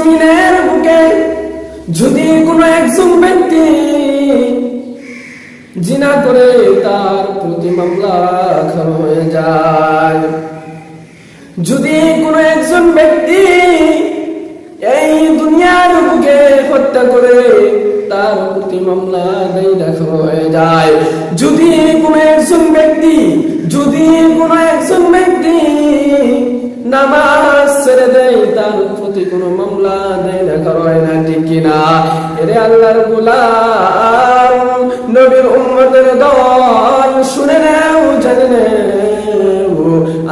জমিনের বুকে যদি কোনো একজন ব্যক্তি জিনা করে তার প্রতি মামলা হয়ে যায়, যদি কোনো একজন ব্যক্তি এই দুনিয়ার বুকে হত্যা করে তার প্রতি মামলা দেয় দেখা হয়ে যায়, যদি কোনো একজন ব্যক্তি, যদি কোনো একজন ব্যক্তি নামাজ ছেড়ে দেয়, তার প্রতি কোনো মামলা দেয় দেখা হয় না, ঠিক কিনা? এরে আল্লাহর গোলাম, নবীর উম্মতের দল, শুনে নাও, জানে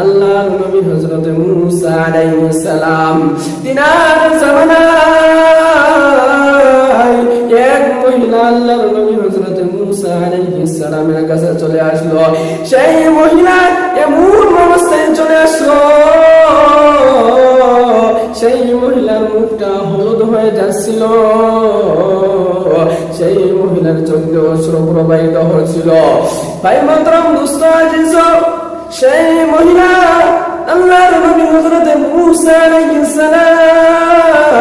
আল্লাহর নবী হযরত মুসা আলাইহিস সালাম, তিনার জামানায় এক মহিলা আল্লাহর নবী হযরত মুসা আলাইহিস সালামের কাছে চলে আসলো। সেই মহিলা এমন অবস্থায় চলে আসলো। সেই মহিলার মুখটা হলুদ হয়ে যাচ্ছিল। সেই মহিলার চোখে অশ্র প্রবাহিত হচ্ছিল ভাই মাতরম দুস্থ সেই মহিলা আল্লাহর নবী হযরতে আলাইহিস সালাম,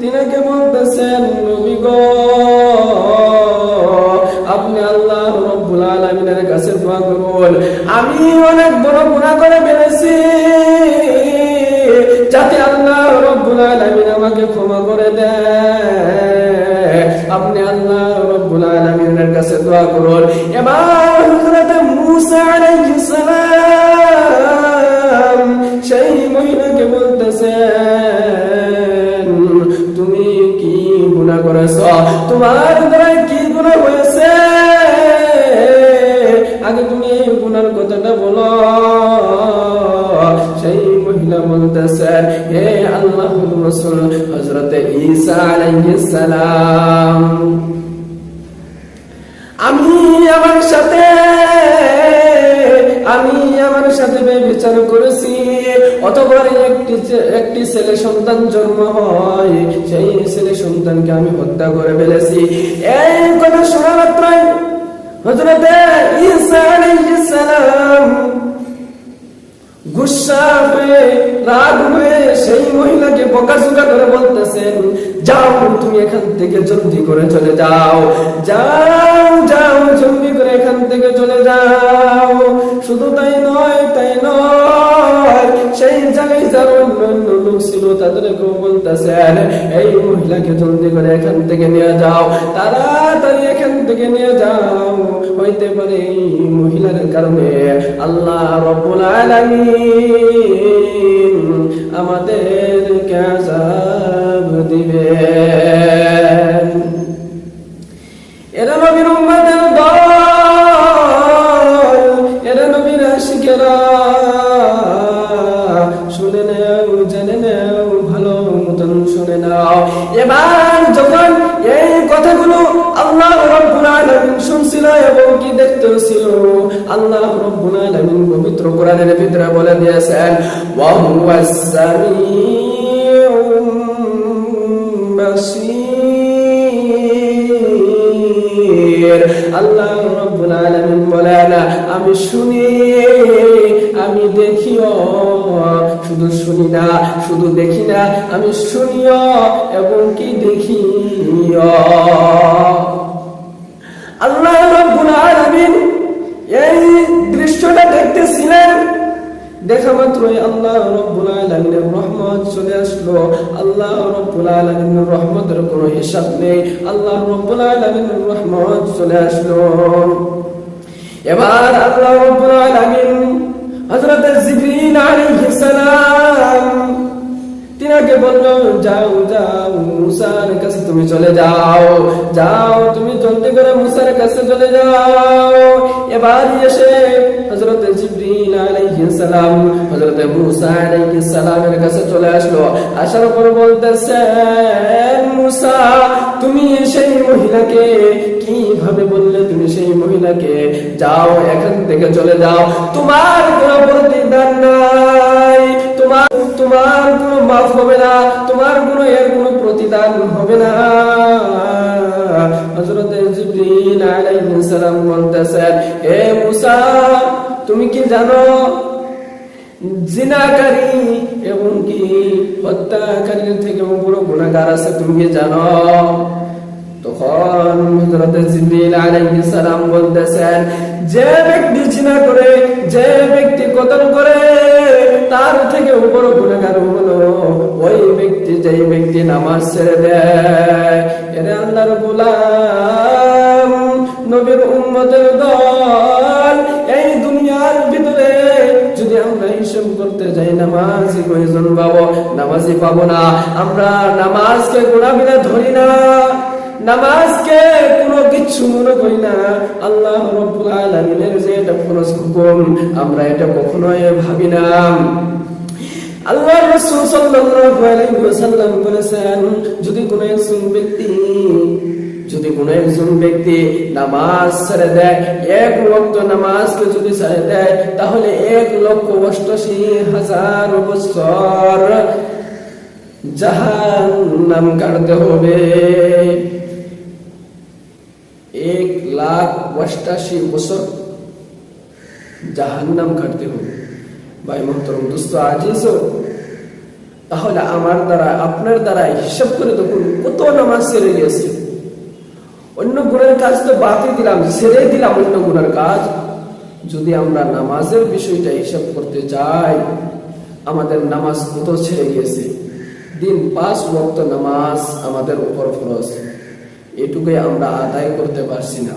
তিনাকে বলতেছেন, নবী গো, আপনি আল্লাহ রব্বুল আলামিনের কাছে দোয়া করুন। আমি অনেক বড় গুনাহ করে যাতে আল্লাহ রব্বুল আলামিন আমাকে ক্ষমা করে দেয়। আপনি আল্লাহ রব্বুল আলামিনের কাছে দোয়া করুন। এবার হযরত মুসা আলাইহিস সালাম সেই মহিলাকে বলতেছেন, তুমি কি গুনাহ করেছ? তোমার দ্বারা কি গুনাহ হয়েছে? আগে তুমি এই গুনার কথাটা বলতেছেন হে আল্লাহ রসুল ঈসা আলাইহিস সালাম। আমি আমার সাথে, আমি আমার সাথে বিচার করেছি। অতবার একটি একটি ছেলে সন্তান জন্ম হয়, সেই ছেলে সন্তানকে আমি হত্যা করে ফেলেছি। এই কথা শোনা মাত্রই হজরতে ঈসা আলাইহিস সালাম গুসা হয়ে, রাগ হয়ে সেই মহিলাকে বকাঝকা করে বলতেছেন, যাও তুমি এখান থেকে জলদি করে চলে যাও। যাও যাও, জলদি করে এখান থেকে চলে যাও। শুধু তাই নয় তাই নয়, সেই জায়গায় যারা অন্যান্য লোক ছিল তাদেরকেও বলতেছেন, এই মহিলাকে জলদি করে এখান থেকে নিয়ে যাও, তাড়াতাড়ি এখান থেকে নিয়ে যাও। হইতে পারে কারণে আল্লাহ রব্বুল আলামিন আমাদেরকে আযাব দিবেন। এরা নবীর উম্মতের দল, এরা নবীর আশিকেরা। শুনে নাও, জেনে নাও, ভালো মতন শুনে নাও। এবার যখন এই কথাগুলো আল্লাহ রব্বুল আলামিন শুনছিল এবং কি দেখতেছিল আল্লাহ রব্বুল আলামিন পবিত্র কোরআনের ভিতরে বলে দিয়েছেন ওয়া হুয়াস সামিউম আল্লাহ রব্বুল আলামিন বলেন, আমি শুনি, আমি দেখিও, শুধু শুনি না, শুধু দেখি না, আমি শুনিও এবং কি দেখিও। আল্লাহ রব্বুল আলামিন এই দৃশ্যটা দেখতেছিলেন? দেখা মাত্রই আল্লাহ রব্বুল আলামিনের রহমত চলে আসলো। আল্লাহ রব্বুল আলামিনের রহমতের কোনো হিসাব নেই। আল্লাহ রব্বুল আলামিনের রহমত চলে আসলো। এবার আল্লাহ রব্বুল আলামিন হযরত জিবরীল আলাইহিস সালাম তিনাকে বলল, যাও যাও, মুসার কাছে তুমি চলে যাও যাও, তুমি জলদি করে মুসার কাছে চলে যাও। এবার এসে জিবরিল আলাইহিস সালাম হযরত মুসা আলাইহিস সালামের কাছে চলে আসলো। আসার পর মুসা, তুমি সেই মহিলাকে কীভাবে বললে তুমি সেই মহিলাকে? যাও, এখান থেকে চলে যাও। তোমার কোনো প্রতিদান নাই। তোমার তোমার কোনো মাফ হবে না, তোমার কোনো এর কোনো প্রতিদান হবে না। হযরত আলাইহিস সালাম বলতেছেন হে মুসা, তুমি কি জানো, জিনাকারী এবং কি হত্যাকারীর থেকে বড় গুণাগার আছে, তুমি কি জানো? তখন হযরত জিবরিল আলাইহিস সালাম বলতেছেন, যে ব্যক্তি জিনা করে, যে ব্যক্তি কতল করে বড় গুণাগার হলো। ওই ব্যক্তি যেই ব্যক্তি নামাজ ছেড়ে দেয়, এরে আল্লাহর গোলাম, নবীর উম্মতের দল, এই দুনিয়ার ভিতরে যদি আমরা হিসাব করতে যাই, নামাজি কয়জন পাবো? নামাজি পাবো না। আমরা নামাজকে গোড়াবিনা ধরি না। নামাজকে কোনো কিছু মনে করি না। আল্লাহ রব্বুল আলামিনের যে এটা ফরজ হুকুম, আমরা এটা কখনোই ভাবি না। আল্লাহ রাসূল সাল্লাল্লাহু আলাইহি ওয়াসাল্লাম বলেছেন, যদি কোনো একজন ব্যক্তি, যদি কোনো একজন ব্যক্তি নামাজ ছেড়ে দেয়, এক ওয়াক্ত নামাজকে যদি ছেড়ে দেয়, তাহলে এক লক্ষ অষ্টাশি হাজার বছর জাহান্নাম কাটতে হবে। এক লাখ অষ্টাশি বছর জাহান্নাম কাটতে হবে। ভাই মোহতরম দোস্ত আজিজ তাহলে আমার দ্বারা, আপনার দ্বারা হিসাব করে দেখুন, কত নামাজ ছেড়ে গিয়েছে। অন্য গুণের কাজ তো বাতি দিলাম ছেড়ে দিলাম অন্য গুণের কাজ। যদি আমরা নামাজের বিষয়টা হিসাব করতে চাই, আমাদের নামাজ কত ছেড়ে গিয়েছে? দিন পাঁচ ওয়াক্ত নামাজ আমাদের উপর ফরজ। এটুকুই আমরা আদায় করতে পারছি না।